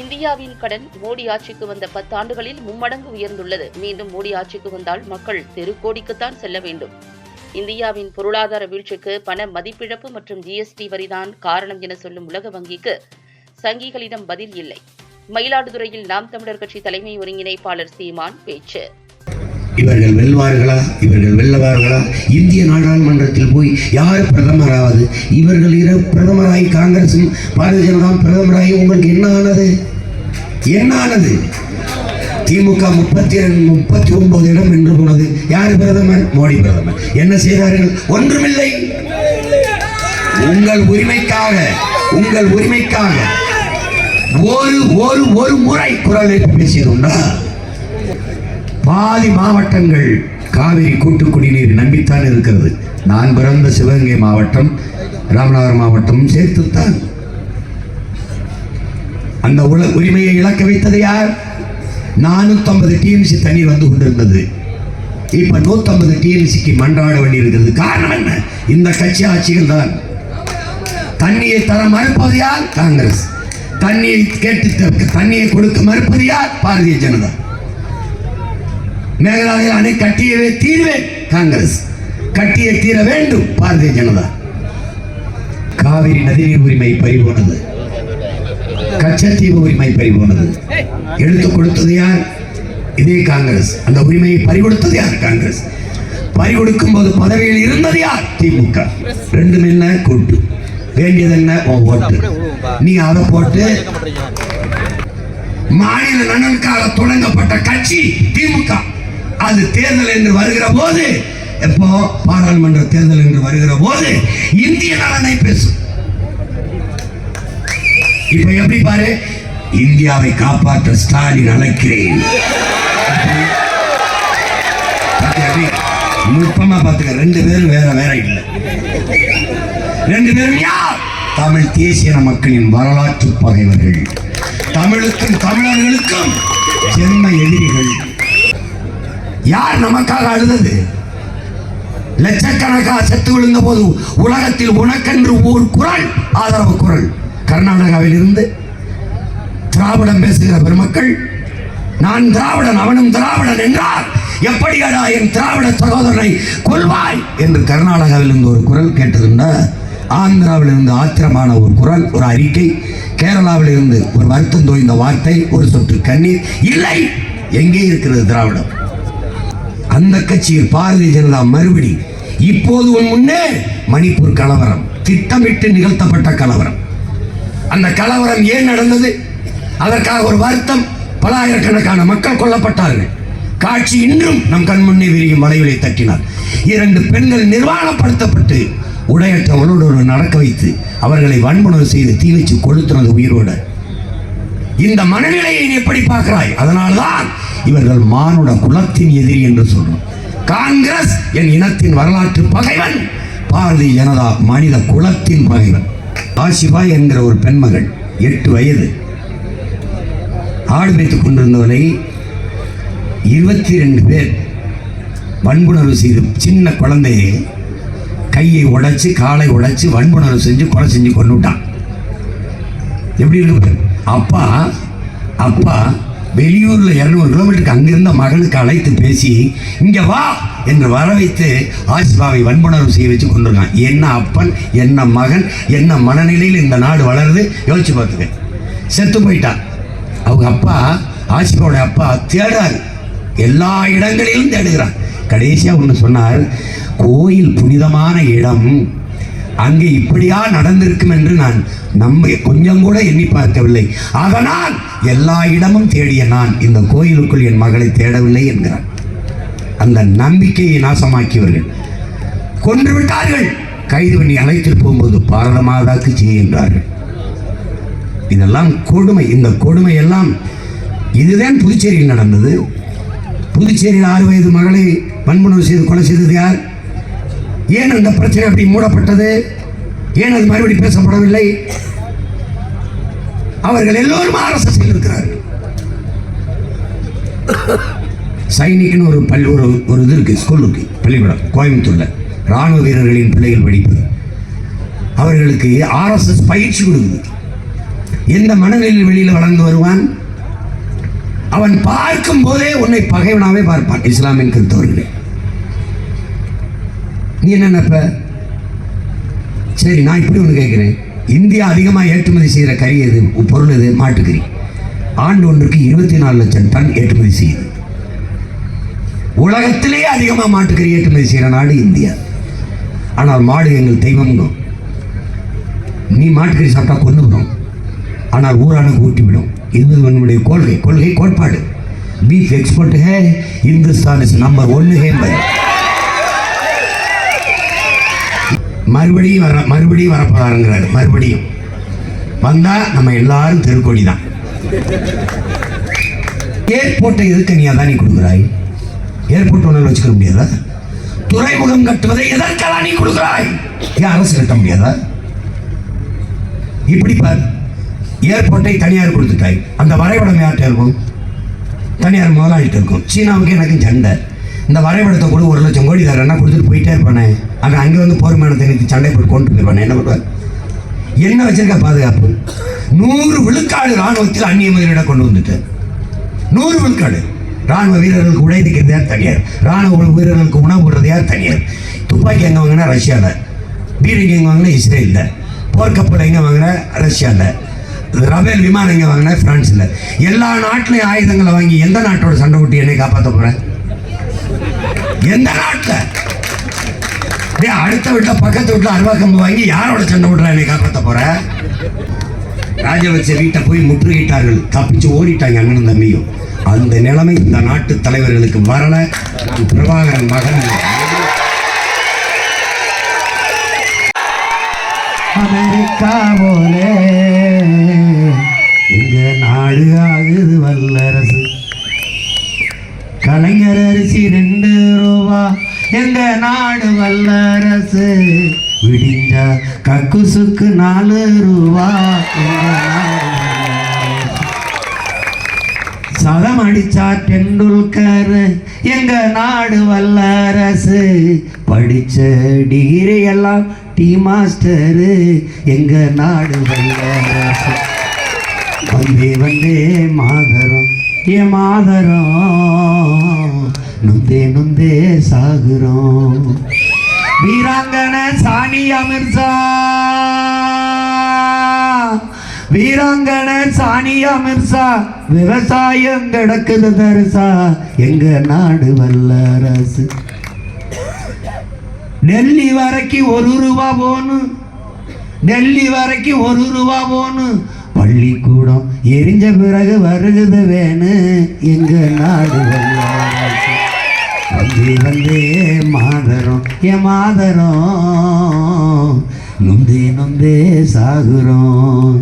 இந்தியாவின் கடன் மோடி ஆட்சிக்கு வந்த பத்தாண்டுகளில் மும்மடங்கு உயர்ந்துள்ளது. மீண்டும் மோடி ஆட்சிக்கு வந்தால் மக்கள் தெருக்கோடிக்குத்தான் செல்ல வேண்டும். இந்தியாவின் பொருளாதார வீழ்ச்சிக்கு பண மதிப்பிழப்பு மற்றும் ஜிஎஸ்டி வரிதான் காரணம் என சொல்லும் உலக வங்கிக்கு சங்கிகளிடம் பதில் இல்லை. மயிலாடுதுறையில் நாம் தமிழர் கட்சி தலைமை ஒருங்கிணைப்பாளர் சீமான் பேச்சு. இவர்கள் வெல்வார்களா? இவர்கள் வெல்லவார்களா? இந்திய நாடாளுமன்றத்தில் போய் யார் பிரதமராவது? இவர்கள் இரு பிரதமராகி காங்கிரசும் பாரதிய ஜனதா பிரதமராகி உங்களுக்கு என்ன ஆனது? என்னானது? திமுக முப்பத்தி முப்பத்தி ஒன்பது இடம் என்று போனது. யார் பிரதமர்? மோடி பிரதமர். என்ன செய்தார்கள்? ஒன்றுமில்லை. உங்கள் உரிமைக்காக உங்கள் உரிமைக்காக ஒரு ஒரு ஒரு முறை குரல் பேசியதுண்டா பாதி மாவட்டங்கள் காவிரி கூட்டு குடிநீர் நம்பித்தான் இருக்கிறது. நான் பிறந்த சிவகங்கை மாவட்டம் ராமநாதபுரம் மாவட்டமும் சேர்த்துத்தான். அந்த உல உரிமையை இழக்க வைத்தது யார்? நானூற்றம்பது டிஎம்சி தண்ணீர் வந்து கொண்டிருந்தது. இப்போ நூற்றம்பது டிஎம்சிக்கு மன்றாட வேண்டி இருக்கிறது காரணம் என்ன? இந்த கட்சி ஆட்சிகள் தான். தண்ணியை தர மறுப்பது யார்? காங்கிரஸ். தண்ணியை கேட்டு தண்ணியை கொடுக்க மறுப்பது யார்? பாரதிய ஜனதா. மேகலாய அணை கட்டியவே தீர்வேன் காங்கிரஸ். கட்டியை தீர வேண்டும் பாரதிய ஜனதா. காவிரி நதிநீர் உரிமை பறிபோனது. கச்சத்தீவு உரிமை பறிபோனது எடுத்து கொடுத்தது யார்? இதே காங்கிரஸ். அந்த உரிமையை பறிகொடுத்தது யார்? காங்கிரஸ். பறிகொடுக்கும் போது பதவியில் இருந்தது யார்? திமுக. ரெண்டும் என்ன? கூட்டு. வேண்டியது என்ன? ஓட்டு. நீ அதை போட்டு மாநில நலனுக்காக தொடங்கப்பட்ட கட்சி திமுக. அது தேர்தல் என்று வருகிற போது எப்போ? பாராளுமன்ற தேர்தல் என்று வருகிற போது இந்திய நலனை பேசும். இப்ப எப்படி பாரு? இந்தியாவை காப்பாற்ற ஸ்டாலின் அழைக்கிறேன். நுட்பமா பாத்துக்க ரெண்டு பேரும் வேற வேற இல்லை. ரெண்டு பேரும் யார்? தமிழ் தேசிய மக்களின் வரலாற்று பகைவர்கள். தமிழுக்கும் தமிழர்களுக்கும் ஜென்ம எதிரிகள். யார் நமக்காக அழுதது? லட்சக்கணக்காக செத்து விழுந்த போது உலகத்தில் உனக்கென்று ஒரு குரல் ஆதரவு குரல். கர்நாடகாவில் இருந்து திராவிடம் பேசுகிற பெருமக்கள் நான் திராவிடன் அவனும் திராவிடன் என்றார் எப்படியடா என் திராவிட சகோதரனை கொள்வாய் என்று கர்நாடகாவில் இருந்து ஒரு குரல் கேட்டதுண்டா ஆந்திராவில் இருந்து ஆத்திரமான ஒரு குரல் ஒரு அறிக்கை கேரளாவில் இருந்து ஒரு வருத்தம் தோய்ந்த வார்த்தை ஒரு சொட்டு கண்ணீர் இல்லை எங்கே இருக்கிறது திராவிடம்? அந்த கட்சியில் பாரதிய ஜனதா மறுபடி இப்போது உன் முன்னே மணிப்பூர் கலவரம் திட்டமிட்டு நிகழ்த்தப்பட்ட கலவரம். அந்த கலவரம் ஏன் நடந்தது? அதற்காக ஒரு வருத்தம். பல ஆயிரக்கணக்கான மக்கள் கொல்லப்பட்டார்கள். காட்சி இன்றும் நம் கண் முன்னே விரியும் வளைவிலை தட்டினார். இரண்டு பெண்கள் நிர்வாணப்படுத்தப்பட்டு உடையற்றவளோடு நடக்க வைத்து அவர்களை வன்புணர்வு செய்து தீ வச்சு கொளுத்துனது உயிரோடு. இந்த மனநிலையை நீ எப்படி பார்க்கிறாய்? அதனால்தான் இவர்கள் மானுட குலத்தின் எதிரி என்று சொல்றோம். காங்கிரஸ் என் இனத்தின் வரலாற்று பகைவன் பாரதிய ஜனதா மனித குலத்தின் பகைவன். ஆசிபா என்கிற ஒரு பெண்மகள் எட்டு வயது. ஆடு வைத்துக் கொண்டிருந்தவளை இருபத்தி ரெண்டு பேர் வன்புணர்வு செய்து சின்ன குழந்தையை கையை உடைச்சி காலை உடைச்சி வன்புணர்வு செஞ்சு கொலை செஞ்சு கொண்டு விட்டான். எப்படி இருக்கு அப்பா அப்பா வெளியூரில் இரநூறு கிலோமீட்டருக்கு அங்கிருந்த மகளுக்கு அழைத்து பேசி இங்கே வா என்று வர வைத்து ஆசிபாவை வன்புணர்வு செய்ய வச்சு கொண்டிருக்கான். என்ன அப்பன் என்ன மகன் என்ன மனநிலையில் இந்த நாடு வளருது? யோசிச்சு பார்த்துக்க. செத்து போயிட்டான். அவங்க அப்பா ஆசிபாவோட அப்பா தேடுறாரு. எல்லா இடங்களிலும் தேடுகிறான். கடைசியாக ஒன்று சொன்னார் கோயில் புனிதமான இடம். அங்கே இப்படியா நடந்திருக்கும் என்று நான் நம்ப கொஞ்சம் கூட எண்ணி பார்க்கவில்லை. அதனால் எல்லா இடமும் தேடிய நான் இந்த கோயிலுக்குள் என் மகளை தேடவில்லை என்கிறான் அந்த நம்பிக்கையை நாசமாக்கியவர்கள். கொன்று விட்டார்கள். கைது பண்ணி அழைத்து போகும்போது பாரத மாதாக்கு செய்கின்றார்கள் இதெல்லாம் கொடுமை. இந்த கொடுமை எல்லாம் இதுதான் புதுச்சேரியில் நடந்தது. புதுச்சேரியில் ஆறு வயது மகளை வன்புணர்வு செய்து கொலை செய்தது யார்? ஏன் அந்த பிரச்சனை அப்படி மூடப்பட்டது? ஏன் அது மறுபடி பேசப்படவில்லை? அவர்கள் எல்லோரும் ஆர்எஸ்எஸ் இருக்கிறார்கள். சைனிக்னு ஒரு பள்ளி ஒரு ஒரு இது இருக்குது ஸ்கூல் இருக்குது பள்ளிக்கூடம் கோயம்புத்தூரில். ராணுவ வீரர்களின் பிள்ளைகள் படிப்பு அவர்களுக்கு ஆர்எஸ்எஸ் பயிற்சி கொடுக்குது. எந்த மனநிலையில் வெளியில் வளர்ந்து வருவான்? அவன் பார்க்கும் போதே உன்னை பகைவனாவே பார்ப்பான் இஸ்லாமின் கிறிஸ்தவர்களே. நீ என்ன நினைப்ப? சரி நான் இப்படி ஒன்று கேட்குறேன். இந்தியா அதிகமாக ஏற்றுமதி செய்கிற கறி எது? பொருள் எது? மாட்டுக்கறி. ஆண்டு ஒன்றுக்கு இருபத்தி நாலு லட்சம் டன் ஏற்றுமதி செய்யுது. உலகத்திலேயே அதிகமாக மாட்டுக்கறி ஏற்றுமதி செய்கிற நாடு இந்தியா. ஆனால் மாடு எங்கள் தெய்வம்ங்கும் நீ மாட்டுக்கறி சாப்பிட்டா கொண்டுவிடும் ஆனால் ஊரானுக்கு ஊட்டிவிடும் இது நம்முடைய கொள்கை. கொள்கை கோட்பாடு. Beef export hey Hindustan is number ஒன்று ஹே பை. மறுபடியும் வர மறுபடியும் வரப்போறாருங்கிறாரு. மறுபடியும். வந்தால் நம்ம எல்லாரும் தெருக்கொடி தான். ஏர்போர்ட்டை எதுக்கு நீ அதானி நீ கொடுக்குறாய்? ஏர்போர்ட் ஒன்று வச்சுக்க முடியாதா? துறைமுகம் கட்டுவதை எதற்கெல்லாம் நீ கொடுக்குறாய்? ஏன் அரசு கட்ட முடியாதா? இப்படி பார். ஏர்போர்ட்டை தனியார் கொடுத்துட்டாய். அந்த வரைபடம் யார்கிட்ட இருக்கும்? தனியார் முதலாளிகிட்ட இருக்கும். சீனாவுக்கு எனக்கு சண்டை. இந்த வரைபடத்தை கூட ஒரு லட்சம் கோடி தரேன்னா கொடுத்துட்டு போயிட்டே இருப்பானே. அவன் அங்கே வந்து போர் மேனத்தை சண்டை போட்டு கொண்டு போயிருப்பானே. என்ன பண்ணுவார்? என்ன வச்சிருக்க பாதுகாப்பு? நூறு விழுக்காடு ராணுவத்தில் அந்நிய முதலீடாக கொண்டு வந்துட்டு. நூறு விழுக்காடு. ராணுவ வீரர்களுக்கு உடைதிக்கிறது யார் தனியார்? ராணுவ வீரர்களுக்கு உணவு விடுறது யார் தனியார்? துப்பாக்கி எங்கே வாங்கினா ரஷ்யாவில் பீரங்கி எங்கே வாங்கினா இஸ்ரேலில் போர்க்கப்பல் எங்கே வாங்கினா ரஷ்யாவில் ரபேல் விமானம் எங்கே வாங்கினா ஃப்ரான்ஸில் எல்லா நாட்டிலையும் ஆயுதங்களை வாங்கி எந்த நாட்டோட சண்டை விட்டு என்னை காப்பாற்ற போகிறேன் எந்த நாட்டில்? அப்படியே அடுத்த வீட்டில் பக்கத்து வீட்டில் அருவா கம்பு வாங்கி யாரோட சண்டை விடுறா என்னை காப்பாற்ற போகிறேன் ராஜபக்ச வீட்டை போய் முற்றுகையிட்டார்கள். தப்பிச்சு ஓடிட்டாங்க அண்ணன் தம்பியும். அந்த நிலைமை இந்த நாட்டு தலைவர்களுக்கு வரல நான் பிரபாகரன் மகன். அமெரிக்கா போலே இங்க நாடு ஆகுது வல்லரசு. கலைஞர் அரிசி ரெண்டு ரூபா எங்க நாடு வல்லரசு. விடிஞ்சா கக்குசுக்கு நாலு ரூபா எங்க நாடு சதம் அடிச்சா டெண்டுல்கர். எங்க நாடு வல்லரசு. படிச்ச டிகிரி எல்லாம் டீ மாஸ்டரு. எங்க நாடு வல்லரசு. வந்தே வந்தே மாதரம் ஏ மாதரம். நுந்தே நுந்தே சாகுறோம். வீராங்கன சாணி மிர்சா வீராங்கனை சானியா மிர்சா விவசாயம் கிடக்குது தரிசா எங்க நாடு வல்லரசு டெல்லி வரைக்கும் ஒரு ரூபா போகணும் டெல்லி வரைக்கும் ஒரு ரூபா போகணும் பள்ளிக்கூடம் எரிஞ்ச பிறகு வருகுது வேணு. எங்க நாடு வல்லரசு வந்தே வந்தே மாதரம் என் மாதரம். நொந்தே நொந்தே சாகுறோம்.